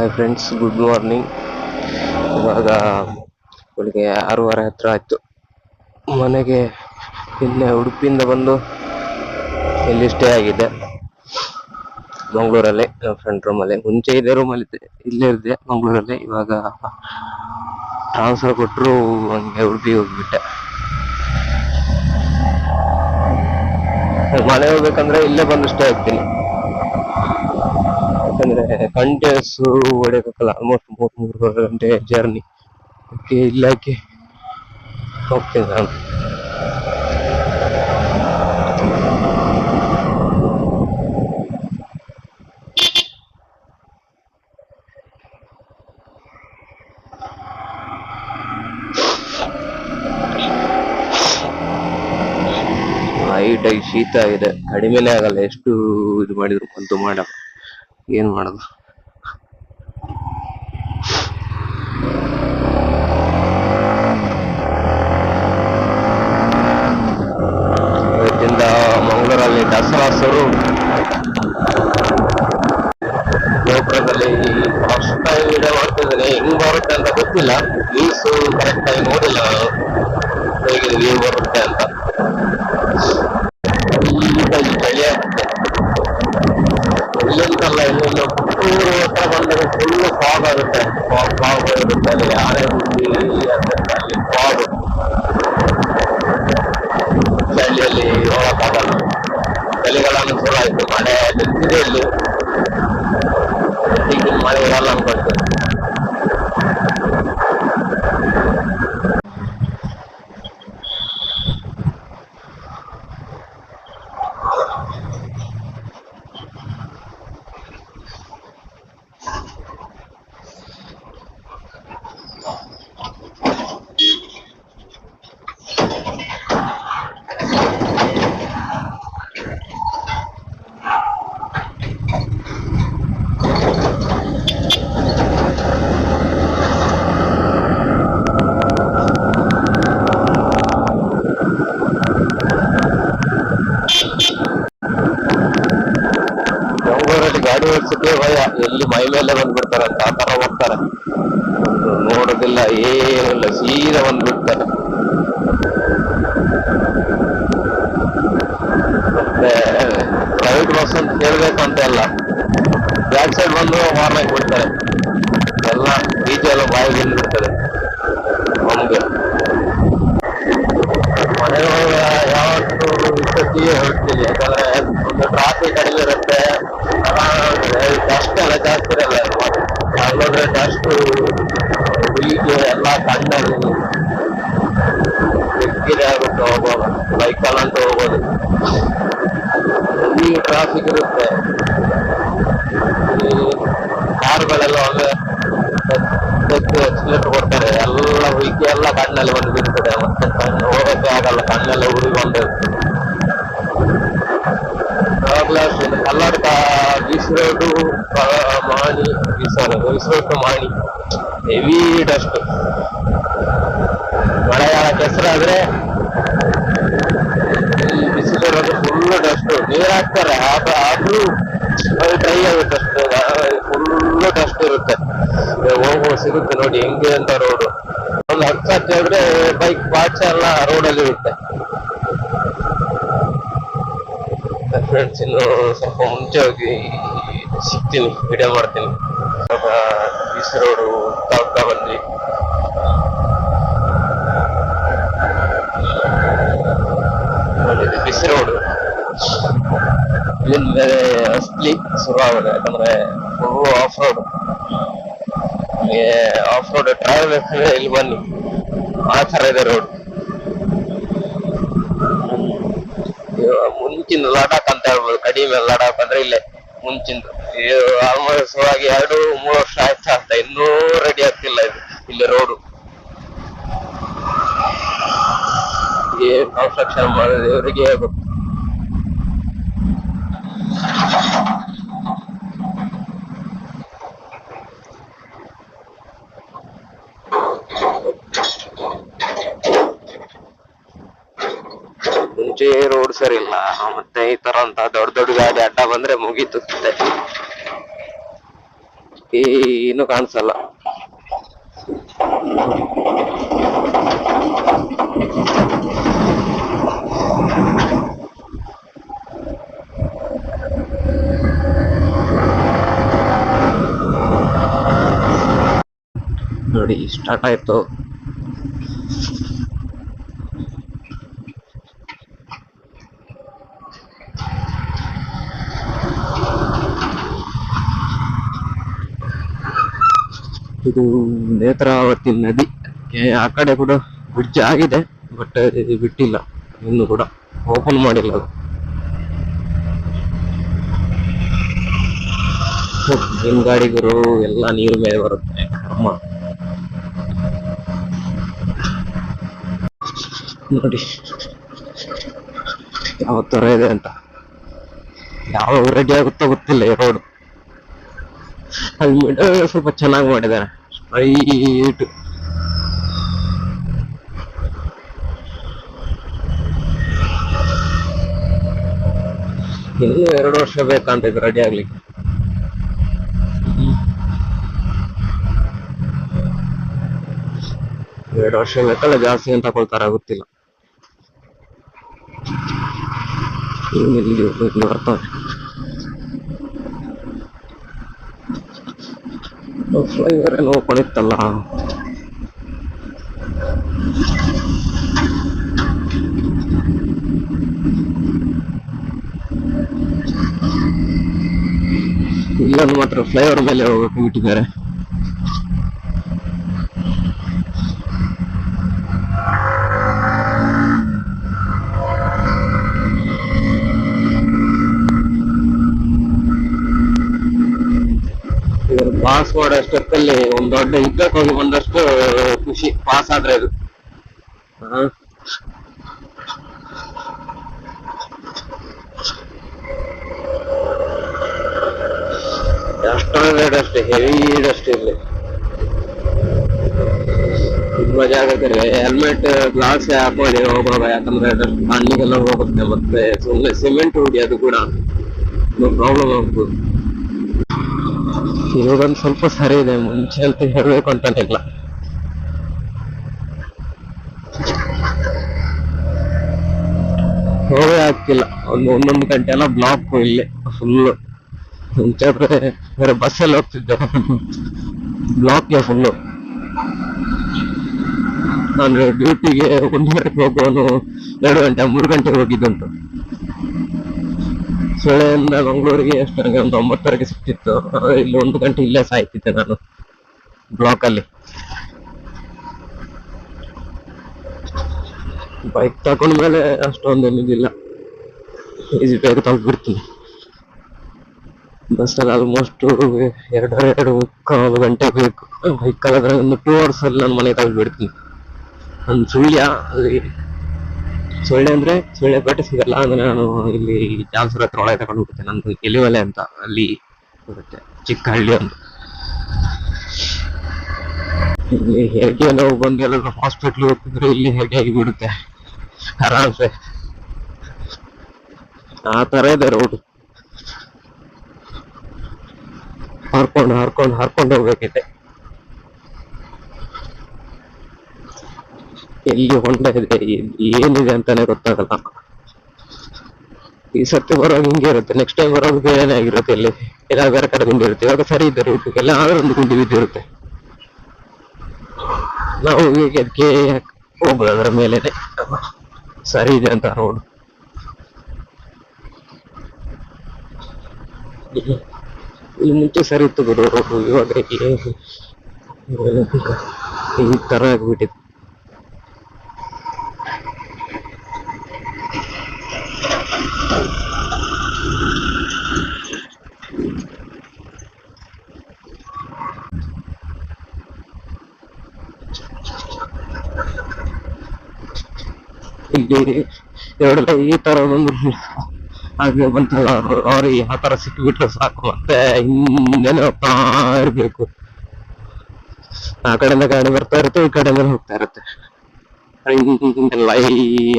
Hi friends good morning ಇವಾಗ ಬೆಳಿಗ್ಗೆ ಆರೂವರೆ ಹತ್ರ ಆಯ್ತು. ಮನೆಗೆ ನಿನ್ನೆ ಉಡುಪಿಯಿಂದ ಬಂದು ಇಲ್ಲಿ ಸ್ಟೇ ಆಗಿದೆ ಮಂಗಳೂರಲ್ಲಿ ಫ್ರೆಂಡ್ ರೂಮಲ್ಲಿ ಮುಂಚೆ ಇದೇ ರೂಮಲ್ಲಿ ಇಲ್ಲೇ ಇದ್ದೆ ಮಂಗಳೂರಲ್ಲಿ. ಇವಾಗ ಟ್ರಾನ್ಸ್ಫರ್ ಕೊಟ್ಟರು ಹಂಗೆ ಉಡುಪಿಗೆ ಹೋಗ್ಬಿಟ್ಟೆ. ಮನೆ ಹೋಗ್ಬೇಕಂದ್ರೆ ಇಲ್ಲೇ ಬಂದು ಸ್ಟೇ ಆಗ್ತೀನಿ. ಯಾಕಂದ್ರೆ ಕಂಟಿನ್ಯೂಸ್ ಹೊಡಿಬೇಕಲ್ಲ ಆಲ್ಮೋಸ್ಟ್ ಮೂರ್ ಮೂರುವರೆ ಗಂಟೆ ಜರ್ನಿ ಓಕೆ ಇಲ್ಲಾಕಿ ಹೋಗ್ತೀನಿ ನಾನು. ಲೈಟ್ ಆಗಿ ಶೀತ ಇದೆ ಕಡಿಮೆನೇ ಆಗಲ್ಲ, ಎಷ್ಟು ಇದು ಮಾಡಿದ್ರು ಅಂತೂ ಮಾಡಲ್ಲ. ಏನ್ ಮಾಡೋದು? ಇಲ್ಲಂತಲ್ಲ ಇನ್ನೊಂದು ಊರು ಹತ್ರ ಬಂದರೆ ಫುಲ್ ಫಾಗ್ ಆಗುತ್ತೆ. ಫಾಗ್ ಫಾಗ್ ಇರುತ್ತೆ ಅಲ್ಲಿ. ಯಾರೇ ಅಲ್ಲಿ ಫಾಗ್ ಚಳಿಯಲ್ಲಿ ಹೋಗಕ್ಕಾಗಲ್ಲ ಚಳಿಗಾಲ ಅನುಕೂಲ ಆಯ್ತು. ಮಳೆ ನಿಂತಿದೆ ಇಲ್ಲಿ. ಈಗ ಮಳೆ ಇರಲ್ಲ ಎಲ್ಲಿ ಮೈ ಮೇಲೆ ಬಂದ್ಬಿಡ್ತಾರೆ ಆ ತರ ಹೋಗ್ತಾರೆ. ನೋಡೋದಿಲ್ಲ, ಏನಿಲ್ಲ, ಸೀದಾ ಬಂದ್ಬಿಡ್ತಾರೆ. ಮತ್ತೆ ಪ್ರೈವೇಟ್ ಬಸ್ ಅಂತ ಹೇಳ್ಬೇಕು ಅಂತ ಎಲ್ಲ ಬ್ಯಾಕ್ ಸೈಡ್ ಬಂದು ಹಾರ್ನ್ ಹಾಕಿ ಬಿಡ್ತಾರೆ ಎಲ್ಲ ಬೀಚ ಎಲ್ಲ ಬಾಯಿಗೆ ಬಂದ್ಬಿಡ್ತದೆ ನಮ್ಗೆ ಮನೆಗೆ ಯಾವತ್ತು ಇಷ್ಟೊತ್ತಿಗೆ ಹೊರಡ್ತೀನಿ ಯಾಕಂದ್ರೆ ಒಂದು ಟ್ರಾಫಿಕ್ ಕಡಿಮೆ ಇರುತ್ತೆ. ಡಸ್ಟ್ ಎಲ್ಲ ಜಾಸ್ತಿ ಇರಲ್ಲ. ಅಲ್ಲೋದ್ರೆ ಡಸ್ಟ್ ಹುಲಿಗೆ ಎಲ್ಲ ಕಣ್ಣಲ್ಲಿ ಬೆಕ್ಕಿದೆ ಆಗುತ್ತೆ ಹೋಗುವಾಗ ಬೈಕಲ್ಲಿ ಅಂತ ಹೋಗೋದು. ಈ ಟ್ರಾಫಿಕ್ ಇರುತ್ತೆ. ಈ ಕಾರ್ಗಳೆಲ್ಲ ಒಮ್ಮೆ ಎಕ್ಸಿಲೇಟರ್ ಕೊಡ್ತಾರೆ. ಎಲ್ಲ ಉಯ್ಕೆ ಎಲ್ಲ ಕಣ್ಣಲ್ಲಿ ಬಂದು ಬಿಡ್ತದೆ ಮತ್ತೆ ಹೋಗಕ್ಕೆ ಆಗಲ್ಲ. ಕಣ್ಣೆಲ್ಲ ಉರಿ ಬಂದಿರುತ್ತೆ road Mani sorry road Mani. Heavy dust. ಮಳೆಗಾಲ ಹೆಸರಾದ್ರೆ ಈ ಬಿಸಿಲಿರೋದು ಫುಲ್ ಡಸ್ಟ್. ನೀರ್ ಹಾಕ್ತಾರೆ ಆದ- ಆದ್ರೂ ಅದು ಡ್ರೈ ಆಗುತ್ತೆ ಅಷ್ಟು. ಫುಲ್ ಡಸ್ಟ್ ಇರುತ್ತೆ. ಹೋಗುವ ಸಿಗುತ್ತೆ ನೋಡಿ, ಹೆಂಗೆ ಅಂತ ರೋಡು ಒಂದು ಹತ್ತು ಸತಿ ಹೋದ್ರೆ ಬೈಕ್ ಪಾರ್ಟ್ಸ್ ಎಲ್ಲ ರೋಡಲ್ಲಿ ಇರುತ್ತೆ ಫ್ರೆಂಡ್ಸ್ ಇನ್ನು ಸ್ವಲ್ಪ ಮುಂಚೆ ಹೋಗಿ ಸಿಗ್ತೀನಿ ವಿಡಿಯೋ ಮಾಡ್ತೀನಿ. ಸ್ವಲ್ಪ ಬೀಚ್ ರೋಡು ಹೋಗ್ತಾ ಬಂದ್ವಿ. B C road. ಇಲ್ಲಿಂದ ಅಸ್ಲಿ ಶುರು ಆಗುತ್ತೆ ಯಾಕಂದ್ರೆ ಫುಲ್ ಆಫ್ ರೋಡ್ ನಿಮಗೆ ಆಫ್ ರೋಡ್ ಟ್ರಾವೆಲ್ ಬೇಕಂದ್ರೆ ಇಲ್ಲಿ ಬನ್ನಿ. ಆ ತರ ಇದೆ ರೋಡ್ ಮುಂಚಿನ ಲಡಾಖ್ ಅಂತ ಹೇಳ್ಬೋದು. ಕಡಿಮೆ ಲಡಾಖ್ ಅಂದ್ರೆ ಇಲ್ಲೇ ಮುಂಚಿಂದು. ಆಲ್ಮೋಸ್ಟ್ ಆಗಿ ಎರಡು, ಮೂರು ವರ್ಷ ಆಯ್ತಾ ಅಂತ. ಇನ್ನೂ ರೆಡಿ ಆಗ್ತಿಲ್ಲ ಇದು, ಇಲ್ಲಿ ರೋಡು ಕನ್ಸ್ಟ್ರಕ್ಷನ್ ಮಾಡಿದ್ರೆ ಇವರಿಗೆ ಗೊತ್ತು ಮುಂಚೆ ರೋಡ್ ಸರಿ ಇಲ್ಲ. ಮತ್ತೆ ಈ ತರ ಅಂತ ದೊಡ್ಡ ದೊಡ್ಡ ಗಾಡಿ ಅಡ್ಡ ಬಂದ್ರೆ ಮುಗೀತು ಏನು ಕಾಣಿಸಲ್ಲ. ನೋಡಿ ಸ್ಟಾರ್ಟ್ ಆಯ್ತು. ಇದು ನೇತ್ರಾವತಿ ನದಿ. ಆ ಕಡೆ ಕೂಡ ಬ್ರಿಡ್ಜ್ ಆಗಿದೆ ಬಟ್ ಬಿಟ್ಟಿಲ್ಲ, ಇನ್ನು ಕೂಡ ಓಪನ್ ಮಾಡಿಲ್ಲ ಅದು. ನಿಮ್ ಗಾಡಿಗರು ಎಲ್ಲ ನೀರು ಮೇಲೆ ಬರುತ್ತೆ. ಅಮ್ಮ. ನೋಡಿ. ಯಾವ ತರ ಇದೆ ಅಂತ. ಯಾವ ರೆಡಿ ಆಗುತ್ತೋ ಗೊತ್ತಿಲ್ಲ ಈ ರೋಡ್ ಅಲ್ಲಿ ಮಿಡಲ್ ಸ್ವಲ್ಪ ಚೆನ್ನಾಗಿ ಮಾಡಿದ್ದಾರೆ ಸ್ಟ್ರೈಟ್. ಇನ್ನು ಎರಡು ವರ್ಷ ಬೇಕಂತ ಇದು ರೆಡಿ ಆಗ್ಲಿಕ್ಕೆ. ಎರಡು ವರ್ಷ ಬೇಕಲ್ಲ ಜಾಸ್ತಿ ಅಂತ ತಗೊಳ್ತಾರ ಗೊತ್ತಿಲ್ಲ. ಏನಿಲ್ಲ ಇಲ್ಲಿ ಬರ್ತಾವೆ ಫ್ಲೈವರ್ ಏನೋ ಕೊಡಿತ್ತಲ್ಲ ಇಲ್ಲೊಂದು ಮಾತ್ರ ಫ್ಲೈಓವರ್ ಮೇಲೆ ಹೋಗಕ್ಕೆ ಬಿಟ್ಟಿದ್ದಾರೆ ಪಾಸ್ ಮಾಡೋಷ್ಟೊತ್ತಲ್ಲಿ ಒಂದ್ ದೊಡ್ಡ ಯುದ್ಧಕ್ಕೆ ಹೋಗಿ ಬಂದಷ್ಟು ಖುಷಿ, ಪಾಸ್ ಆದ್ರೆ ಇದು ಹಾ. ಎಷ್ಟೊಂದು ಡಸ್ಟ್ ಹೆವಿ ಡಸ್ಟ್ ಇಲ್ಲಿ. ತುಂಬಾ ಜಾಗದಲ್ಲಿ ಹೆಲ್ಮೆಟ್ ಗ್ಲಾಸ್ ಹಾಕೊಳ್ಳಿ ಹೋಗುವಾಗ ಯಾಕಂದ್ರೆ ಡಸ್ಟ್ ಕಣ್ಣಿಗೆಲ್ಲ ಹೋಗುತ್ತೆ, ಮತ್ತೆ ಸುಮ್ಮನೆ ಸಿಮೆಂಟ್ ಹುಡಿ ಅದು ಕೂಡ. ಪ್ರಾಬ್ಲಮ್ ಆಗ್ಬೋದು. ಇವಾಗೊಂದು ಸ್ವಲ್ಪ ಸರಿ ಇದೆ, ಮುಂಚೆ ಅಂತ ಹೇಳಬೇಕು ಅಂತಾನೆ ಇಲ್ಲ ಹೋಗೇ ಆಗ್ತಿಲ್ಲ. ಒಂದು ಒಂದೊಂದು ಗಂಟೆ ಎಲ್ಲ ಬ್ಲಾಕ್ ಇಲ್ಲಿ ಫುಲ್ ಮುಂಚೆ ಬೇರೆ ಬಸ್ಸಲ್ಲಿ ಹೋಗ್ತಿದ್ದೆ. ಬ್ಲಾಕ್ ಫುಲ್ಲು ನಾನು ಡ್ಯೂಟಿಗೆ ಒಂದೂವರೆಗೆ ಹೋಗೋನು ಎರಡು ಗಂಟೆ, ಮೂರು ಗಂಟೆಗೆ ಹೋಗಿದ್ದುಂಟು ಸೊಳ್ಳೆಯಿಂದ ಮಂಗಳೂರಿಗೆ ನನಗೆ ಒಂದು ಒಂಬತ್ತುವರೆಗೆ ಸಿಕ್ತಿತ್ತು. ಇಲ್ಲಿ ಒಂದು ಗಂಟೆ ಇಲ್ಲೇ ಸಾಯ್ತಿದ್ದೆ ನಾನು ಬ್ಲಾಕಲ್ಲಿ ಬೈಕ್ ತಗೊಂಡ ಮೇಲೆ ಅಷ್ಟೊಂದು ಇದಿಲ್ಲ ಈಸಿ ಬೇಗ ತಲುಪಿಡ್ತೀನಿ ಬಸ್ಸಲ್ಲಿ ಆಲ್ಮೋಸ್ಟ್ ಎರಡು ಎರಡು ಮುಕ್ಕಾಲು ಗಂಟೆ ಬೇಕು. ಬೈಕ್ ಆದ್ರೆ ಒಂದು ಟೂ ಅವರ್ಸ್ ಅಲ್ಲಿ ನಾನು ಮನೆ ತಲುಪಿಡ್ತೀನಿ ಒಂದು ಸುಳ್ಯ, ಅಲ್ಲಿ ಸೊಳ್ಳೆ ಅಂದ್ರೆ ಸೊಳ್ಳೆ ಬೇಟೆ ಸಿಗಲ್ಲ ಅಂದ್ರೆ ನಾನು ಇಲ್ಲಿ ಜಾಲ್ಸೂರ್ ಹತ್ರ ಒಳಗೆ ತಗೊಂಡು ಹೋಗ್ತೇನೆ. ನಂದು ಎಲಿವಲೆ ಅಂತ ಅಲ್ಲಿ ಬರುತ್ತೆ. ಚಿಕ್ಕ ಹಳ್ಳಿ ಒಂದು. ಇಲ್ಲಿ ಹೇಗೆ ನಾವು ಬಂದು ಎಲ್ಲರೂ ಹಾಸ್ಪಿಟ್ಲ್ ಹೋಗ್ತಿದ್ರೆ ಇಲ್ಲಿ ಹೇಗೆ ಆಗಿಬಿಡುತ್ತೆ. ಆರಾಮ್ಸೆ. ಆ ತರ ಇದೆ ರೋಡ್ ಹಾರ್ಕೊಂಡು ಹಾರ್ಕೊಂಡು ಹಾರ್ಕೊಂಡು ಹೋಗ್ಬೇಕಿದೆ. ಎಲ್ಲಿ ಹೊಂಡ ಇದೆ ಏನಿದೆ ಅಂತಾನೆ ಗೊತ್ತಾಗಲ್ಲ. ಈ ಸರ್ತಿ ಬರೋದು ಹಿಂಗೆ ಇರುತ್ತೆ. ನೆಕ್ಸ್ಟ್ ಟೈಮ್ ಬರೋದು ಬೇರೆನೇ ಆಗಿರುತ್ತೆ ಇಲ್ಲಿ ಎಲ್ಲ. ಬೇರೆ ಕಡೆ ಗುಂಡಿ ಇರುತ್ತೆ. ಇವಾಗ ಸರಿ ಇದ್ದಾರೆ ರೂಟ್ ಎಲ್ಲ ಒಂದು ಗುಂಡಿ ಬಿದ್ದಿರುತ್ತೆ. ನಾವು ಈಗ ಅದಕ್ಕೆ ಹೋಗ್ಬೋದು ಅದರ ಮೇಲೆ ಸರಿ ಇದೆ ಅಂತ ರೋಡ್ ಇಲ್ಲಿ ಮುಂಚೆ ಸರಿ ಇತ್ತು ಬಿಡು. ರೋಡ್ ಇವಾಗ ಈ ತರ ಆಗ್ಬಿಟ್ಟಿದೆ. ಇಲ್ಲಿ ಎರಡು ಈ ತರ ಒಂದು ಹಾಗೆ ಬಂತಲ್ಲ, ಅವ್ರಿಗೆ ಆ ತರ ಸಿಕ್ಕಿಬಿಟ್ರೆ ಸಾಕು ಮತ್ತೆ ಹಿಂದೆನೆ ಇರ್ಬೇಕು. ಆ ಕಡೆಯಿಂದ ಗಾಡಿ ಬರ್ತಾ ಇರುತ್ತೆ, ಈ ಕಡೆಯಿಂದ ಹೋಗ್ತಾ ಇರುತ್ತೆ. ಹಿಂದೆಲ್ಲ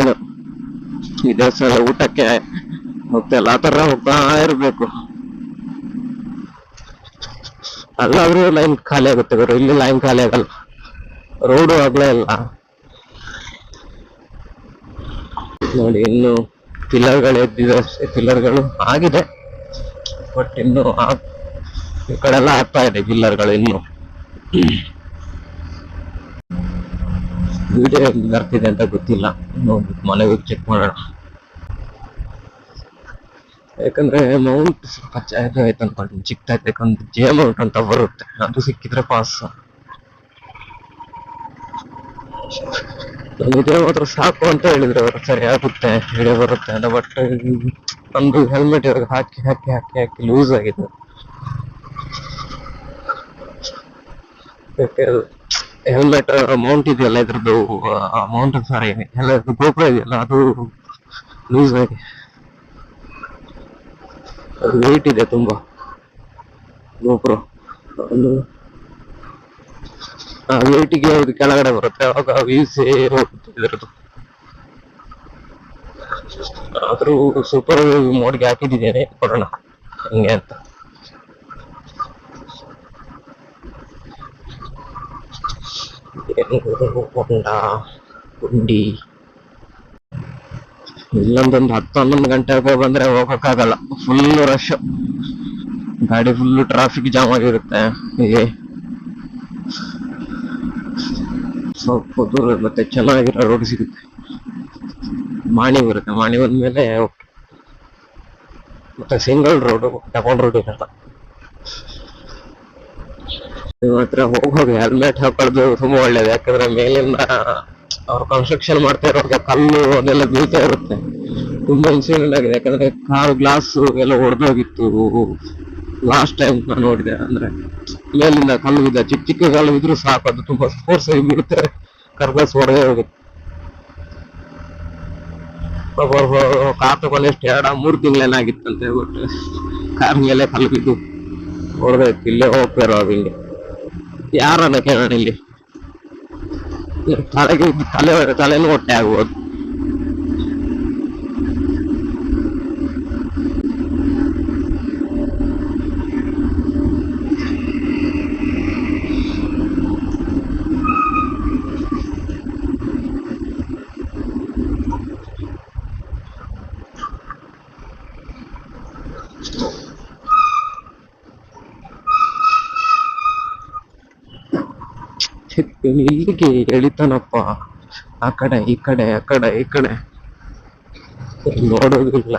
ಏನು? ಈ ಊಟಕ್ಕೆ ಹೋಗ್ತಾ ಇಲ್ಲ, ಆ ತರ ಹೋಗ್ತಾ ಇರ್ಬೇಕು. ಅಲ್ಲಾದ್ರೂ ಲೈನ್ ಖಾಲಿ ಆಗುತ್ತೆ ಇಲ್ಲಿ ಲೈನ್ ಖಾಲಿ ಆಗಲ್ಲ. ರೋಡು ಆಗ್ಲೇ ಇಲ್ಲ. ನೋಡಿ, ಇನ್ನು ಪಿಲ್ಲರ್ಗಳು ಎದ್ದಿದೆ ಪಿಲ್ಲರ್ಗಳು ಆಗಿದೆ. ಬಟ್ ಇನ್ನು ಈ ಕಡೆ ಎಲ್ಲ ಆಗ್ತಾ ಇದೆ ಪಿಲ್ಲರ್ಗಳು ಇನ್ನು. ವಿಡಿಯೋ ಬರ್ತಿದೆ ಅಂತ ಗೊತ್ತಿಲ್ಲ. ನೋಡ್ಬಿಟ್ಟು ಮನೆಗೆ ಚೆಕ್ ಮಾಡೋಣ. ಯಾಕಂದ್ರೆ ಮೌಂಟ್ ಸ್ವಲ್ಪ ಚಾಯ್ತು ಆಯ್ತು ಅನ್ಕೊಂಡು. ಚಿಕ್ಕದಾಯ್ತು ಯಾಕಂದ್ರೆ ಜೆ ಮೌಂಟ್ ಅಂತ ಬರುತ್ತೆ. ಅದು ಸಿಕ್ಕಿದ್ರೆ ಪಾಸ್ ಇದೇ ಸಾಕು ಅಂತ ಹೇಳಿದ್ರು ಅವರು. ಸರಿ, ಆಗುತ್ತೆ ವಿಡಿಯೋ ಬರುತ್ತೆ ಅಂತ. ಬಟ್ ನಮ್ದು ಹೆಲ್ಮೆಟ್ ಇವಾಗ ಹಾಕಿ ಹಾಕಿ ಹಾಕಿ ಹಾಕಿ ಲೂಸ್ ಆಗಿದೆ. ಹೆಲ್ಮೆಟ್ ಮೌಂಟ್ ಇದೆಯಲ್ಲ ಇದ್ರದ್ದು ಮೌಂಟ್ ಸಾರಿ ಎಲ್ಲ ಗೋಪುರ ಇದೆಯಲ್ಲ, ಅದು ಲೂಸ್ ಆಗಿ. ವೇಟ್ ಇದೆ ತುಂಬಾ. ಗೋಪುರ ಒಂದು ವೇಟಿಗೆ ಅದು ಕೆಳಗಡೆ ಬರುತ್ತೆ ಅವಾಗ ವೀಸೆ ಹೋಗುತ್ತೆ ಇದ್ರದ್ದು ಸೂಪರ್ ಮೋಡ್ಗೆ ಹಾಕಿದ್ದೇನೆ ಕೊಡೋಣ ಹಂಗೆ ಅಂತ ಹೊಂಡ ಗುಂಡಿ ಇಲ್ಲೊಂದೊಂದು ಹತ್ತು ಹನ್ನೊಂದು ಗಂಟೆಗೆ ಬಂದ್ರೆ ಹೋಗಕ್ಕಾಗಲ್ಲ ಫುಲ್ ರಶ್ ಗಾಡಿ ಫುಲ್ ಟ್ರಾಫಿಕ್ ಜಾಮ್ ಆಗಿರುತ್ತೆ ಹೀಗೆ ಸ್ವಲ್ಪ ದೂರ ಮತ್ತೆ ಚೆನ್ನಾಗಿರೋ ರೋಡ್ ಸಿಗುತ್ತೆ. ಮಾಣಿ ಬರುತ್ತೆ. ಮಾಣಿ ಬಂದ ಮೇಲೆ ಮತ್ತೆ ಸಿಂಗಲ್ ರೋಡ್ ಡಬಲ್ ರೋಡ್ ಇರಲ್ಲ. ನಿಮ್ಮ ಹತ್ರ ಹೋಗುವಾಗ ಹೆಲ್ಮೆಟ್ ಹಾಕೊಳ್ಳೋದು ತುಂಬಾ ಒಳ್ಳೇದು. ಯಾಕಂದ್ರೆ ಮೇಲಿಂದ ಅವ್ರು ಕನ್ಸ್ಟ್ರಕ್ಷನ್ ಮಾಡ್ತಾ ಇರೋ ಕಲ್ಲು ಅದೆಲ್ಲ ಬೀಳ್ತಾ ಇರುತ್ತೆ. ತುಂಬಾ ಇನ್ಸಿಡೆಂಟ್ ಆಗಿದೆ. ಯಾಕಂದ್ರೆ ಕಾರ್ ಗ್ಲಾಸ್ ಎಲ್ಲ ಒಡೆದೋಗಿತ್ತು. ಲಾಸ್ಟ್ ಟೈಮ್ ನೋಡಿದೆ ಅಂದ್ರೆ ಮೇಲಿಂದ ಕಲ್ಲು ಬಿದ್ದ ಚಿಕ್ಕ ಚಿಕ್ಕ ಕಲ್ಲು ಬಿದ್ರು ಸಾಕು, ಅದು ತುಂಬಾ ಫೋರ್ಸ್ ಆಗಿ ಬೀಳುತ್ತೆ. ಕರ್ಕಸ್ ಹೊಡೆದೇ ಹೋಗುತ್ತೆ. ತಗೊಂಡು ಎಷ್ಟು ಎರಡ, ಮೂರು ತಿಂಗಳೇನಾಗಿತ್ತಂತೆ ಬಟ್ ಕಾರ್ ಮೇಲೆ ಕಲ್ಲು ಬಿದ್ದು ಹೊಡೆದೈತಿ ಇಲ್ಲೇ ಹೋಗ್ತಾ ಇರೋ ಹಿಂಗೆ ಯಾರನ್ನ ಕೇಳೋಣ ಇಲ್ಲಿ? ತಲೆಗೆ ತಲೆ ತಲೆನೂ ಹೊಟ್ಟೆ ಆಗ್ಬೋದು. ಇವ್ನು ಇಲ್ಲಿಗೆ ಎಳಿತಾನಪ್ಪ ಆ ಕಡೆ, ಈ ಕಡೆ, ಆ ಕಡೆ, ಈ ಕಡೆ. ನೋಡೋದಿಲ್ಲ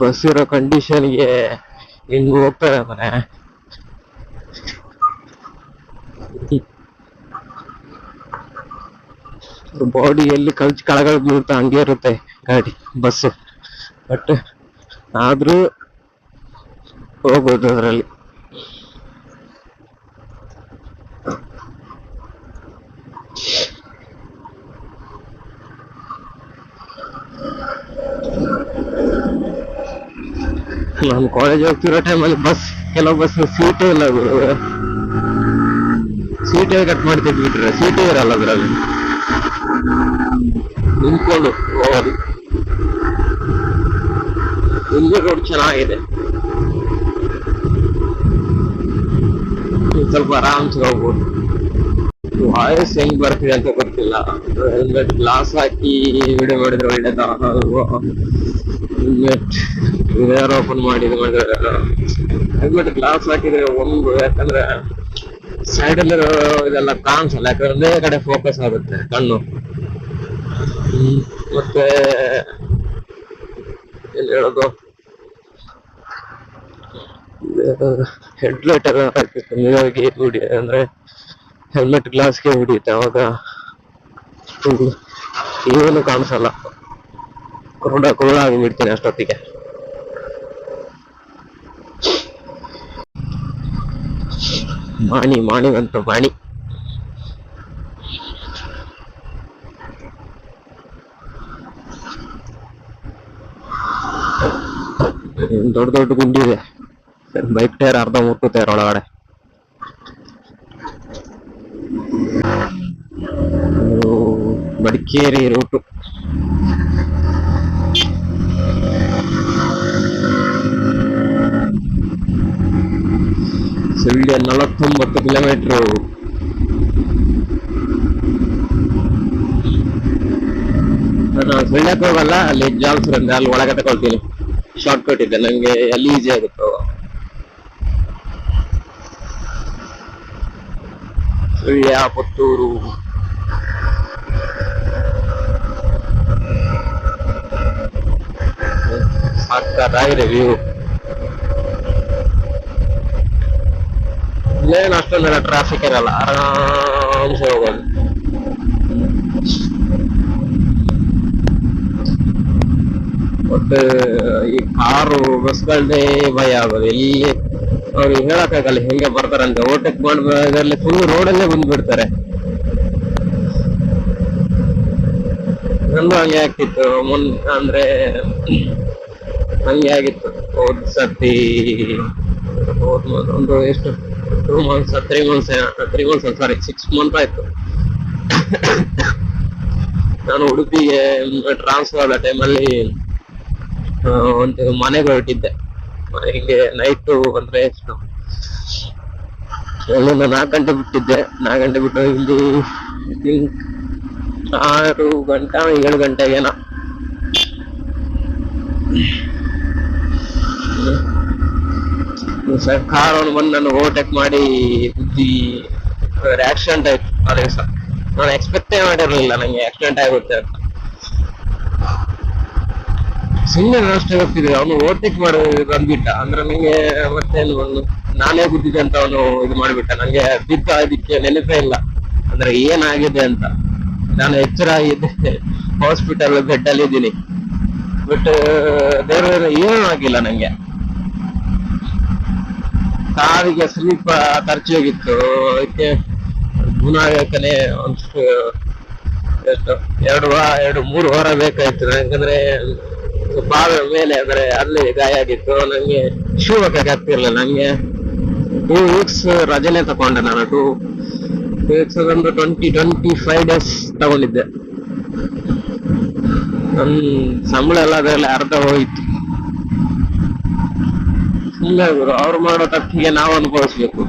ಬಸ್ ಇರೋ ಕಂಡೀಷನ್ಗೆ ಹಿಂಗ್ ಹೋಗ್ತಾರೆ ಮನೆ? ಬಾಡಿ ಎಲ್ಲಿ ಕಲ್ಚ್ ಕಳಗಳ ಬೀಳುತ್ತೆ ಹಂಗೆ ಇರುತ್ತೆ ಗಾಡಿ, ಬಸ್ಸು. ಬಟ್ ಆದರೂ ಹೋಗ್ಬೋದು ಅದರಲ್ಲಿ. ನಾನು ಕಾಲೇಜ್ ಹೋಗ್ತಿರೋ ಟೈಮಲ್ಲಿ ಬಸ್, ಕೆಲವು ಬಸ್ ಸೀಟೇ ಇಲ್ಲ ಸೀಟೇ ಕಟ್ ಮಾಡಿ ತೆಗ್ದ್ಬಿಟ್ರೆ ಸೀಟೇ ಇರಲ್ಲ ಅದರಲ್ಲಿ. ನಿಂತ್ಕೊಂಡು ಹೋಗೋದು ಇಲ್ಲಿ ರೋಡ್ ಚೆನ್ನಾಗಿದೆ. ಸ್ವಲ್ಪ ಆರಾಮ್ಸೆ ಹೋಗ್ಬೋದು ವಾಯ್ಸ್ ಹೆಂಗ್ ಬರ್ತಿದೆ ಅಂತ ಗೊತ್ತಿಲ್ಲ. ಹೆಲ್ಮೆಟ್ ಗ್ಲಾಸ್ ಹಾಕಿ ವಿಡಿಯೋ ಮಾಡಿದ್ರೆ ಒಳ್ಳೇದ? ಹೆಲ್ಮೆಟ್ ವೇರ್ ಓಪನ್ ಮಾಡಿ ಇದು ಮಾಡಿದ್ರೆ ಹೆಲ್ಮೆಟ್ ಗ್ಲಾಸ್ ಹಾಕಿದ್ರೆ ಒಂದು, ಯಾಕಂದ್ರೆ ಸೈಡ್ ಅಲ್ಲಿರೋ ಇದೆಲ್ಲ ಕಾಣಿಸಲ್ಲ, ಯಾಕಂದ್ರೆ ಒಂದೇ ಕಡೆ ಫೋಕಸ್ ಆಗುತ್ತೆ ಕಣ್ಣು. ಮತ್ತೆ ಎಲ್ಲಿ ಹೇಳೋದು? ಹೆಡ್ಲೈಟ್ ಎಲ್ಲ ನೀವಾಗಿ ಹೊಡಿ ಅಂದ್ರೆ ಹೆಲ್ಮೆಟ್ ಗ್ಲಾಸ್ಗೆ ಹೊಡಿಯುತ್ತೆ ಅವಾಗ ಏನು ಕಾಣಿಸಲ್ಲ. ಕುರುಡ ಕುರುಡ ಆಗಿಬಿಡ್ತೀನಿ ಅಷ್ಟೊತ್ತಿಗೆ. ಮಾಣಿ ಮಾಣಿ ಅಂತ ಮಾಣಿ. ದೊಡ್ಡ ದೊಡ್ಡ ಗುಂಡಿ ಇದೆ ಬೈಕ್ ಟೈರ್ ಅರ್ಧ ಮುಟ್ಟುತ್ತೆ ಒಳಗಡೆ ಮಡಿಕೇರಿ ರೂಟು ಸುಳ್ಯ ನಲವತ್ತೊಂಬತ್ತು ಕಿಲೋಮೀಟ್ರು ನಾನು ಸುಳ್ಯಕ್ಕೆ ಹೋಗಲ್ಲ ಅಲ್ಲಿ ಜಾಬ್ಸ್ ಇರಂದೆ ಅಲ್ಲಿ ಒಳಗೆ ತಗೊಳ್ತೀನಿ ಶಾರ್ಟ್ ಕಟ್ ಇದೆ. ನಂಗೆ ಅಲ್ಲಿ ಈಸಿ ಆಗುತ್ತೆ ಹೋಗೋ. ಸುಳ್ಯ ಪುತ್ತೂರು ಸಕ್ಕತ್ತಾಗಿದೆ ವ್ಯೂ ಇಲ್ಲೇನು ಅಷ್ಟೊಂದೆಲ್ಲ ಟ್ರಾಫಿಕ್ ಇರಲ್ಲ ಆರಾಮ್ಸೆ ಹೋಗೋದು. ಒಟ್ಟು, ಈ ಕಾರು, ಬಸ್ಗಳದೇ ಭಯ ಆಗೋದು. ಎಲ್ಲಿ ಅವ್ರಿಗೆ ಹೇಳಕ್ಕಾಗಲ್ಲ, ಹೆಂಗೆ ಬರ್ತಾರಂತ ಓಟಕ್ ಮಾಡಬೇಕಾದ್ರೆ ಫುಲ್ ರೋಡಲ್ಲೇ ಬಂದ್ಬಿಡ್ತಾರೆ. ನಂದು ಹಂಗೆ ಆಗ್ತಿತ್ತು. ಮುನ್, ಅಂದ್ರೆ, ಹಂಗೆ ಆಗಿತ್ತು. ಹೋದ್ ಸತಿ ಹೋದ್ ಒಂದು ಎಷ್ಟು two months three months three months sorry six month ಆಯ್ತು. ನಾನು ಉಡುಪಿಗೆ ಟ್ರಾನ್ಸ್ಫರ್ ಆದ ಟೈಮಲ್ಲಿ ಒಂದು ಮನೆಗೆ ಹೊರಟಿದ್ದೆ. ಮನೆಗೆ ನೈಟು ಅಂದ್ರೆ ಎಷ್ಟು ಅಲ್ಲಿಂದ ನಾಲ್ಕು ಗಂಟೆ ಬಿಟ್ಟಿದ್ದೆ. ನಾಲ್ಕು ಗಂಟೆ ಬಿಟ್ಟು ಇಲ್ಲಿ think ಆರು ಗಂಟೆ, ಏಳು ಗಂಟೆ ಸರ್ ಕಾರ್ ಅವನು ಬಂದು ನಾನು ಓವರ್ಟೇಕ್ ಮಾಡಿ ಬುದ್ಧಿ ಆಕ್ಸಿಡೆಂಟ್ ಆಯ್ತು. ಆ ದಿವಸ ನಾನು ಎಕ್ಸ್ಪೆಕ್ಟೇ ಮಾಡಿರ್ಲಿಲ್ಲ. ನಂಗೆ ಆಕ್ಸಿಡೆಂಟ್ ಆಗುತ್ತೆ ಅಂತ. ಸುಮ್ಮನೆ ಅಷ್ಟೇ ಗೊತ್ತಿದೆ. ಅವನು ಓವರ್ಟೇಕ್ ಮಾಡಿ ಬಂದ್ಬಿಟ್ಟ. ಅಂದ್ರೆ ನಂಗೆ ಮತ್ತೇನು ಒಂದು ನಾನೇ ಗುದ್ದಿದೆ ಅಂತ ಅವನು ಇದು ಮಾಡ್ಬಿಟ್ಟ. ನಂಗೆ ಬಿದ್ದ ಅದಕ್ಕೆ ನೆನಪೇ ಇಲ್ಲ. ಅಂದ್ರೆ ಏನಾಗಿದೆ ಅಂತ. ನಾನು ಎಚ್ಚರ ಆಗಿದ್ದೆ ಹಾಸ್ಪಿಟಲ್ ಬೆಡ್ ಅಲ್ಲಿ ಇದ್ದೀನಿ. ಬಟ್ ಬೇರೆ ಏನೂ ಆಗಿಲ್ಲ ನಂಗೆ. ಕಾರಿಗೆ ಸ್ವಲ್ಪ ಖರ್ಚು ಹೋಗಿತ್ತು ಅದಕ್ಕೆ ಗುಣ ಆಗಕ್ಕನೆ ಒಂದಷ್ಟು ಎಷ್ಟು, ಎರಡು ವಾರ ಎರಡು, ಮೂರು ವಾರ ಬೇಕಾಯ್ತು. ಯಾಕಂದ್ರೆ ಬಾವಿ ಮೇಲೆ ಅಂದ್ರೆ ಅಲ್ಲಿ ಗಾಯ ಆಗಿತ್ತು, ನಂಗೆ ಶೂ ಹಾಕಕ್ಕೆ ಆಗ್ತಿರ್ಲಿಲ್ಲ, ನಂಗೆ. ಟೂ ವೀಕ್ಸ್ ರಜೆನೆ ತಕೊಂಡೆ ನಾನು ಟೂ ವೀಕ್ಸ್ ಒಂದು ಟ್ವೆಂಟಿ ಟ್ವೆಂಟಿ ಫೈವ್ ಡೇಸ್ ತಗೊಂಡಿದ್ದೆ. ನನ್ ಸಂಬಳ ಎಲ್ಲ ಅದರಲ್ಲಿ ಅರ್ಧ ಹೋಯ್ತು. ಇಲ್ಲ ಗುರು, ಅವ್ರು ಮಾಡೋ ತಪ್ಪಿಗೆ ನಾವು ಅನುಭವಿಸ್ಬೇಕು.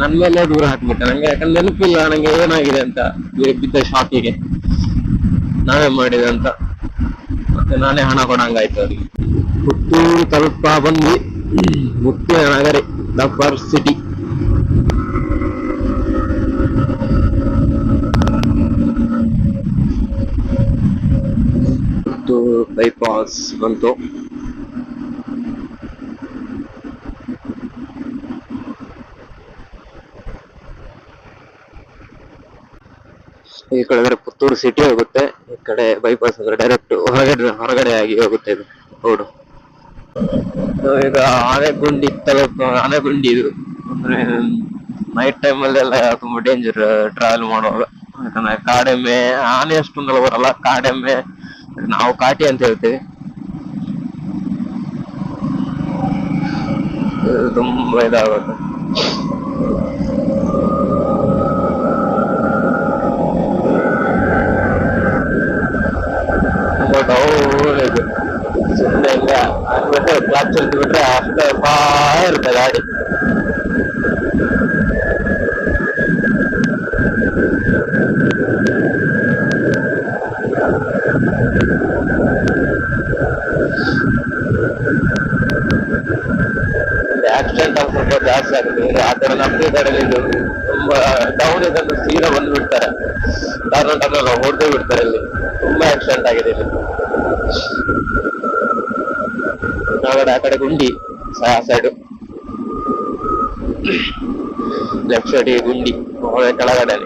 ನನ್ ಮೇಲೆ ದೂರ ಹಾಕ್ಬಿಟ್ಟೆ, ನಂಗೆ ಯಾಕಂದ್ರೆ ನೆನಪಿಲ್ಲ, ನಂಗೆ ಏನಾಗಿದೆ ಅಂತ, ಬಿದ್ದ ಶಾಕಿಗೆ ನಾವೇ ಮಾಡಿದೆ ಅಂತ ನಾನೇ ಹಣ ಕೊಡಂಗಾಯ್ತು ಅವ್ರಿಗೆ. ಪುತ್ತೂರು ತಲುಪ ಬಂದ್ವಿ. ಮುತ್ತಿನ ನಗರಿ ದಫರ್ ಸಿಟಿ ಪುತ್ತೂರು ಬೈಪಾಸ್ ಬಂತು. ಈ ಅಂದ್ರೆ ಪುತ್ತೂರು ಸಿಟಿ ಹೋಗುತ್ತೆ ಈ ಕಡೆ ಬೈಪಾಸ್ ಅಂದ್ರೆ ಡೈರೆಕ್ಟ್ ಹೊರಗಡೆ ಹೊರಗಡೆ ಆಗಿ ಹೋಗುತ್ತೆ ಇದು ರೋಡು ಈಗ ಆನೆಗುಂಡಿ ತಲುಪ, ಆನೆಗುಂಡಿ ಇದು. ಅಂದ್ರೆ ನೈಟ್ ಟೈಮ್ ಅಲ್ಲೆಲ್ಲ ತುಂಬಾ ಡೇಂಜರ್ ಟ್ರಾವೆಲ್ ಮಾಡುವಾಗ. ಯಾಕಂದ್ರೆ ಕಾಡೆಮ್ಮೆ, ಆನೆ ಅಷ್ಟೊಂದೆಲ್ಲ ಬರಲ್ಲ. ಕಾಡೆಮ್ಮೆ, ನಾವು ಕಾಟಿ ಅಂತ ಹೇಳ್ತೇವೆ. ತುಂಬಾ ಇದಾಗುತ್ತೆ ತುಂಬಾ ಡೌನ್ ಇದೆ ಸುಮ್ಮನೆ ಹಿಂಗೆ ಹಾಕ್ಬಿಟ್ರೆ ಕ್ಲಾಚ್ ಬಿಟ್ರೆ ಅಷ್ಟೇ ಇರುತ್ತೆ ಗಾಡಿ. ಆಕ್ಸಿಡೆಂಟ್ ಆಗಿ ಸ್ವಲ್ಪ ಜಾಸ್ತಿ ಆಗುತ್ತೆ. ಆ ಥರ ನಮ್ಮ ಕಡೆಯಲ್ಲಿ ತುಂಬಾ ಡೌನ್ ಇದೆ ಅಂದ್ರೆ ಸೀದಾ ಬಂದು ಬಿಡ್ತಾರೆ. ಟರ್ನ್ ಟರ್ನ್ ಹೊಡೆದೇ ಬಿಡ್ತಾರೆ ಇಲ್ಲಿ. ತುಂಬಾ ಆಕ್ಸಿಡೆಂಟ್ ಆಗಿದೆ ಇಲ್ಲಿ. ಆ ಕಡೆ ಆ ಕಡೆ ಗುಂಡಿ ಆ ಸೈಡ್ ಲೆಫ್ಟ್ ಸೈಡ್ ಗುಂಡಿ ಒಳ್ಳೆ ಕೆಳಗಡೆ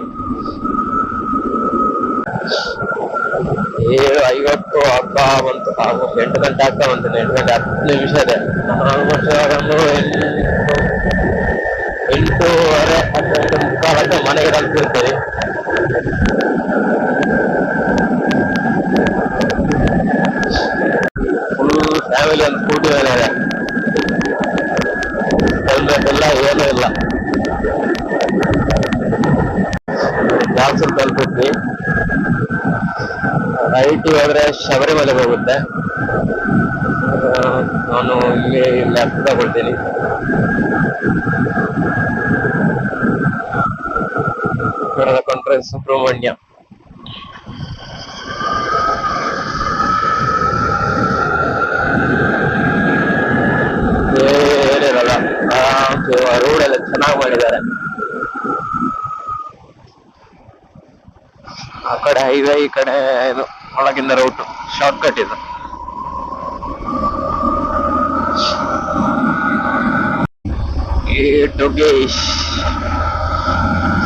ಏಳು ಐವತ್ತು ಹಬ್ಬ ಬಂತು ಆಲ್ಮೋಸ್ಟ್ ಎಂಟು ಗಂಟೆ ಆಗ್ತಾ ಬಂತು ಎಂಟು ಗಂಟೆ ಹತ್ತು ನಿಮಿಷ ಇದೆ ಆಲ್ಮೋಸ್ಟ್ ಒಂದು ಎಂಟು ಎಂಟೂವರೆ ಹತ್ತು ಗಂಟೆ ಮುಕ್ಕಾಲಕ್ಕೆ ಮನೆಗೆ ತಲುಪಿರ್ತೀವಿ ಫುಲ್ ಫ್ಯಾಮಿಲಿ ಒಂದು ಸ್ಕೂಟಿ ಮೇಲೆ ಇಲ್ಲ ಏನೂ ಇಲ್ಲ. ಜಾನ್ಸನ್ ತಲುಪಿದ್ವಿ ರೈಟ್ ಹೋದ್ರೆ ಶಬರಿಮಲೆಗೆ ಹೋಗುತ್ತೆ. ನಾನು ಇಲ್ಲಿ ಲೆಫ್ಟ್ ತಗೊಳ್ತೀನಿ. ಕಾನ್ಫರೆನ್ಸ್ ಸುಬ್ರಹ್ಮಣ್ಯ. ರೋಡ್ ಎಲ್ಲ ಚೆನ್ನಾಗಿ ಮಾಡಿದ್ದಾರೆ. ಆ ಕಡೆ ಹೈವೇ ಈ ಕಡೆ ಇದು ಒಳಗಿಂದ ರೌಟ್ ಶಾರ್ಟ್ ಕಟ್ ಇದು ಟೊಗೇಶ್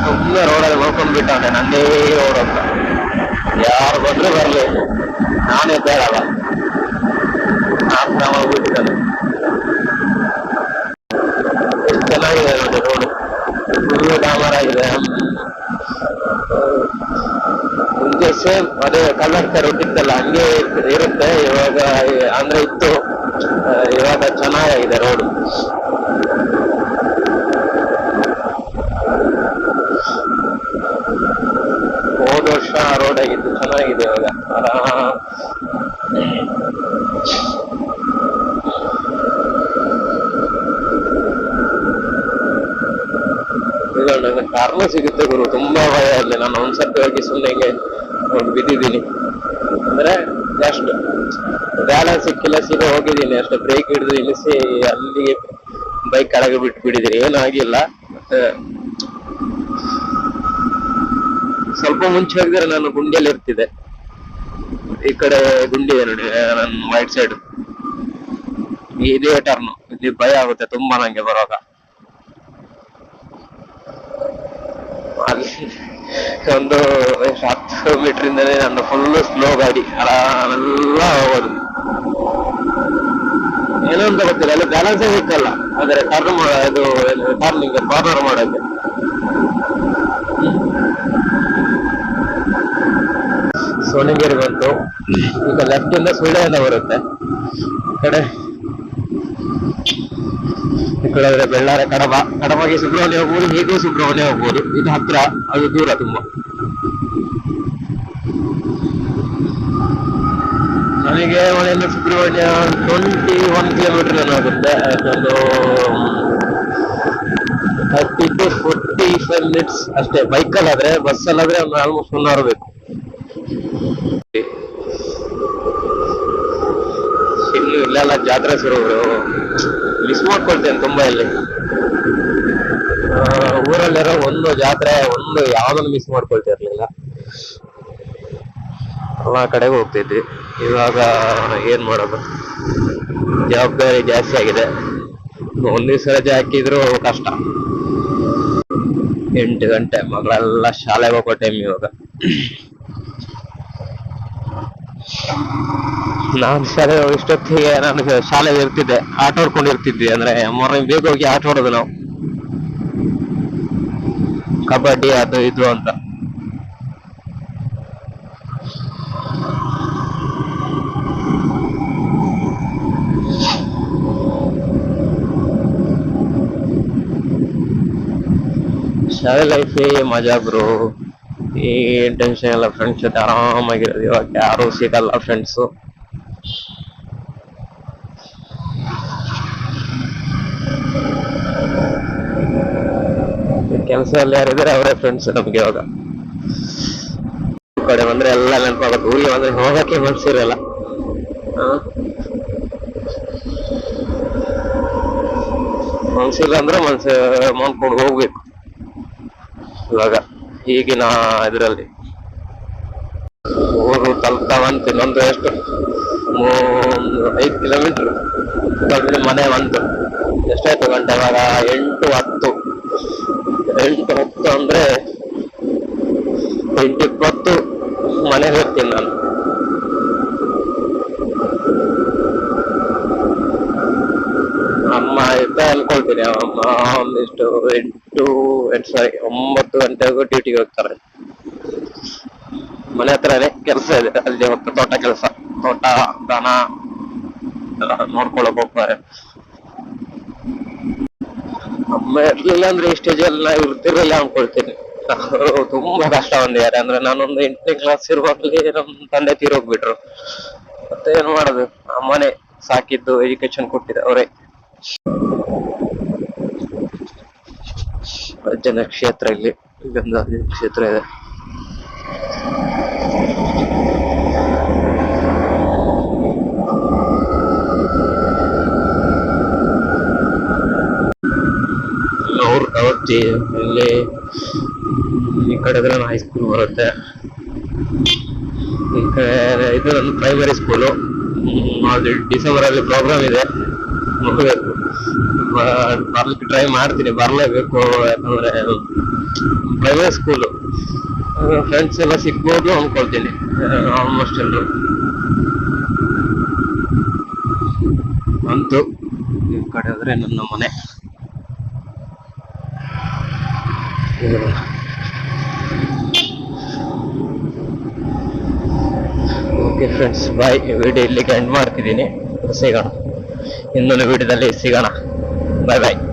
ಸುಮ್ಮನೆ ರೋಡಲ್ಲಿ ನೋಡ್ಕೊಂಡ್ ಬಿಟ್ಟವನೆ, ನಂದೇ ರೋಡ್ ಅಂತ ಯಾರು ಬಂದ್ರು ಬರ್ಲಿ. ನಾನೇ ಬೇಡಲ್ಲ ನಾನು ಬಿಟ್ಟಿದ್ದಾನೆ ಎಷ್ಟು ಚೆನ್ನಾಗಿದೆ ನೋಡಿ ರೋಡ್ ಫುಲ್ ಇದೆ. ಮುಂಚೆ ಸೇಮ್ ಅದೇ ಕಲ್ಲರ್ಕರ್ ಇಟ್ಟಿತ್ತಲ್ಲ ಹಂಗೆ ಇರುತ್ತೆ. ಇವಾಗ ಅಂದ್ರೆ ಇತ್ತು. ಇವಾಗ ಚೆನ್ನಾಗಿದೆ ರೋಡ್ ಹೋದ ವರ್ಷ ರೋಡ್ ಆಗಿತ್ತು, ಚೆನ್ನಾಗಿದೆ ಇವಾಗ ಆರಾಮ್ ಇಲ್ಲ ನಂಗೆ ಕಾರಣ ಸಿಗುತ್ತೆ ಗುರು. ತುಂಬಾ ಭಯ ಅಲ್ಲಿ. ನಾನು ಒಂದ್ಸರ್ತಿ ಹೋಗಿ ಸುಮ್ಮನೆ ಹಿಂಗೆ ಬಿದ್ದಿದ್ದೀನಿ. ಅಂದ್ರೆ ಜಸ್ಟ್ ಬ್ಯಾಲೆನ್ಸ್ ಸಿಕ್ಕಿಲ್ಲ ಸೀರೆ ಹೋಗಿದ್ದೀನಿ. ಅಷ್ಟೇ ಬ್ರೇಕ್ ಹಿಡಿದು ಇಳಿಸಿ ಅಲ್ಲಿಗೆ ಬೈಕ್ ಕೆಳಗೆ ಬಿಟ್ಟು ಬಿಟ್ಟಿದ್ದೀನಿ ಏನಾಗಿಲ್ಲ ಸ್ವಲ್ಪ ಮುಂಚೆ ಹೋಗಿದ್ರೆ ನಾನು ಗುಂಡಿಯಲ್ಲಿ ಇರ್ತಿದ್ದೆ. ಈ ಕಡೆ ಗುಂಡಿ ನೋಡಿ ನನ್ನ ವೈಟ್ ಸೈಡ್ ಇದೇ ಟರ್ನ್ ಇಲ್ಲಿ ಭಯ ಆಗುತ್ತೆ. ತುಂಬಾ ನಂಗೆ ಬರುವಾಗ. ಅಲ್ಲಿ ಒಂದು ಹತ್ತು ಮೀಟರ್ ಇಂದಲೇ ನನ್ನ ಫುಲ್ ಸ್ಲೋ ಗಾಡಿ. ಆರಾಮೆಲ್ಲ ಹೋಗೋದು. ಏನೋ ಅಂತ ಗೊತ್ತಿಲ್ಲ. ಅಲ್ಲಿ ಬ್ಯಾಲೆನ್ಸ್ ಸಿಕ್ಕಲ್ಲ. ಆದ್ರೆ ಟರ್ನ್ ಇದು ಟರ್ನಿಂಗ್ ಕಾರ್ನರ್ ಮಾಡಕ್ಕೆ. ಸೋನಿಗೇರಿ ಬಂತು. ಈಗ ಲೆಫ್ಟ್ ಇಂದ ಸುಳ್ಳೆಯಿಂದ ಬರುತ್ತೆ. ಕಡೆ ಈ ಬೆಳ್ಳಾರೆ ಕಡಬ. ಕಡಬಗೆ ಸುಬ್ರಹ್ಮಣ್ಯ ಹೋಗ್ಬೋದು, ಹೇಗೂ ಸುಬ್ರಹ್ಮಣ್ಯ ಹೋಗ್ಬೋದು. ಇದು ಹತ್ರ, ಅದು ದೂರ ತುಂಬಾ. ನನಗೆ ಮನೆಯಿಂದ ಸುಬ್ರಹ್ಮಣ್ಯ ಟ್ವೆಂಟಿ ಒನ್ ಕಿಲೋಮೀಟರ್ ಏನಾಗುತ್ತೆ ಅದೊಂದು thirty to forty five minutes ಅಷ್ಟೇ. ಬೈಕಲ್ಲಾದ್ರೆ ಆದ್ರೆ ಬಸ್ಸಲ್ಲಿ ಆದ್ರೆ ಒಂದು ಆಲ್ಮೋಸ್ಟ್ ಒನ್ ಅವರ್ ಬೇಕು ಇನ್ನು ಇಲ್ಲೆಲ್ಲ ಜಾತ್ರೆ ಶುರು ಮಿಸ್ ಮಾಡ್ಕೊಳ್ತೇನೆ ತುಂಬಾ ಇಲ್ಲಿ. ಊರಲ್ಲಿರೋ ಒಂದು ಜಾತ್ರೆ, ಒಂದು ಯಾವ್ದನ್ನು ಮಿಸ್ ಮಾಡ್ಕೊಳ್ತಿರ್ಲಿಲ್ಲ. ಎಲ್ಲಾ ಕಡೆಗೆ ಹೋಗ್ತಿದ್ವಿ. ಇವಾಗ ಏನ್ ಮಾಡೋದು? ಜವಾಬ್ದಾರಿ ಜಾಸ್ತಿ ಆಗಿದೆ. ಒಂದ್ ದಿವಸ ರಜೆ ಹಾಕಿದ್ರು ಕಷ್ಟ. ಎಂಟು ಗಂಟೆ, ಮಗಳೆಲ್ಲ ಶಾಲೆಗೆ ಹೋಗೋ ಟೈಮ್ ಇವಾಗ. ನಾನು ಶಾಲೆ ಇಷ್ಟೊತ್ತಿಗೆ ನಾನು ಶಾಲೆಗೆ ಇರ್ತಿದ್ದೆ. ಆಟ ಆಡ್ಕೊಂಡು ಇರ್ತಿದ್ವಿ. ಅಂದ್ರೆ ಮಾರ್ನಿಂಗ್ ಬೇಗ ಹೋಗಿ ಆಟ ಆಡೋದು ನಾವು. ಕಬಡ್ಡಿ, ಅದು ಇದು ಅಂತ. ಶಾಲೆ ಲೈಫೇ ಮಜಾ ಬ್ರು. ಏನ್ ಟೆನ್ಷನ್ ಇಲ್ಲ ಫ್ರೆಂಡ್ಸ್ ಜೊತೆ ಆರಾಮಾಗಿರೋದು ಇವಾಗ. ಯಾರು ಸಿಗಲ್ಲ ಫ್ರೆಂಡ್ಸು ಕೆಲಸ ಯಾರು ಇದ್ದಾರೆ, ಅವರೇ ಫ್ರೆಂಡ್ಸ್ ನಮ್ಗೆ ಇವಾಗ. ಕಡೆ ಬಂದ್ರೆ ಎಲ್ಲ ನೆನಪಾಗುತ್ತೆ. ಊರಿಗೆ ಬಂದ್ರೆ ಹೋಗಕ್ಕೆ ಮನ್ಸಿರಲ್ಲ? ಮನ್ಸಿಲ್ಲ ಅಂದ್ರೆ ಮನ್ಸ ಮಾಡ್ಕೊಂಡು ಹೋಗ್ಬೇಕು. ಇವಾಗ, ಈಗಿನ ಇದರಲ್ಲಿ. ಊರು ತಲುಪ್ತಾ ಬಂತು ಇನ್ನೊಂದು ಎಷ್ಟು? ಐದು ಕಿಲೋಮೀಟರ್ ಮನೆ ಬಂತು. ಎಷ್ಟಾಯ್ತು ಗಂಟೆ? ಇವಾಗ ಎಂಟು ಹತ್ತು. ಎಂಟು ಹತ್ತು ಅಂದ್ರೆ ಎಂಟು ಇಪ್ಪತ್ತು ಮನೆಗೆ ಹೋಗ್ತೀನಿ ನಾನು. ಅಮ್ಮ ಇದ್ದ ಅನ್ಕೊಳ್ತೀನಿ, ಅಮ್ಮ ಒಂದಿಷ್ಟು ಎಂಟು ಎಂಟು ಸಾರಿ, ಒಂಬತ್ತು ಗಂಟೆಗೂ ಡ್ಯೂಟಿಗೆ ಹೋಗ್ತಾರೆ. ಮನೆ ಹತ್ರನೇ ಕೆಲಸ ಇದೆ, ಅಲ್ಲಿ ತೋಟ ಕೆಲಸ, ತೋಟ, ದನ ನೋಡ್ಕೊಳಕ್ ಹೋಗ್ತಾರೆ. ಅಮ್ಮ ಇರ್ಲಿಲ್ಲ ಅಂದ್ರೆ ಈ ಸ್ಟೇಜ್ ಅಲ್ಲಿ ನಾ ಇರ್ತಿರ್ಲಿಲ್ಲ ಅನ್ಕೊಳ್ತೀನಿ ತುಂಬಾ ಕಷ್ಟ ಹೊಂದಿದ್ದಾರೆ ಅಂದ್ರೆ ನಾನೊಂದು ಎಂಟನೇ ಕ್ಲಾಸ್ ಇರುವಾಗಲೇ ನಮ್ ತಂದೆ ತೀರೋಗ್ಬಿಟ್ರು. ಮತ್ತೆ ಏನ್ ಮಾಡೋದು? ಅಮ್ಮನೇ ಸಾಕಿದ್ದು ಎಜುಕೇಶನ್ ಕೊಟ್ಟಿದೆ ಅವರೇ. ಅಜ್ಜನ ಕ್ಷೇತ್ರ ಇಲ್ಲಿ ಇಲ್ಲೊಂದು ಕ್ಷೇತ್ರ ಇದೆ. ಅವ್ರ ಇಲ್ಲಿ ಈ ಕಡೆ ಹೈ ಸ್ಕೂಲ್ ಬರುತ್ತೆ. ಈ ಕಡೆ ಇದು ಒಂದು ಪ್ರೈಮರಿ ಸ್ಕೂಲು ಅದು ಡಿಸೆಂಬರ್ ಅಲ್ಲಿ ಪ್ರೋಗ್ರಾಮ್ ಇದೆ. ನೋಡ್ಬೇಕು. ಬರ್ಲಿಕ್ಕೆ ಟ್ರೈ ಮಾಡ್ತೀನಿ. ಬರ್ಲೇಬೇಕು ಯಾಕಂದ್ರೆ ಪ್ರೈಮರಿ ಸ್ಕೂಲು ಫ್ರೆಂಡ್ಸ್ ಎಲ್ಲ ಸಿಗ್ಬೋದು ಅಂದ್ಕೊಳ್ತೀನಿ ಆಲ್ಮೋಸ್ಟ್ ಎಲ್ಲರೂ. ಅಂತೂ ಈ ಕಡೆ ಆದ್ರೆ ನನ್ನ ಮನೆ. ಓಕೆ ಫ್ರೆಂಡ್ಸ್ ಬಾಯ್ ವಿಡಿಯೋ ಇಲ್ಲಿಗೆ ಎಂಡ್ ಮಾಡ್ತಿದ್ದೀನಿ. ಸಿಗೋಣ. ಇನ್ನೊಂದು ವಿಡಿಯೋದಲ್ಲಿ ಸಿಗೋಣ. ಬಾಯ್ ಬಾಯ್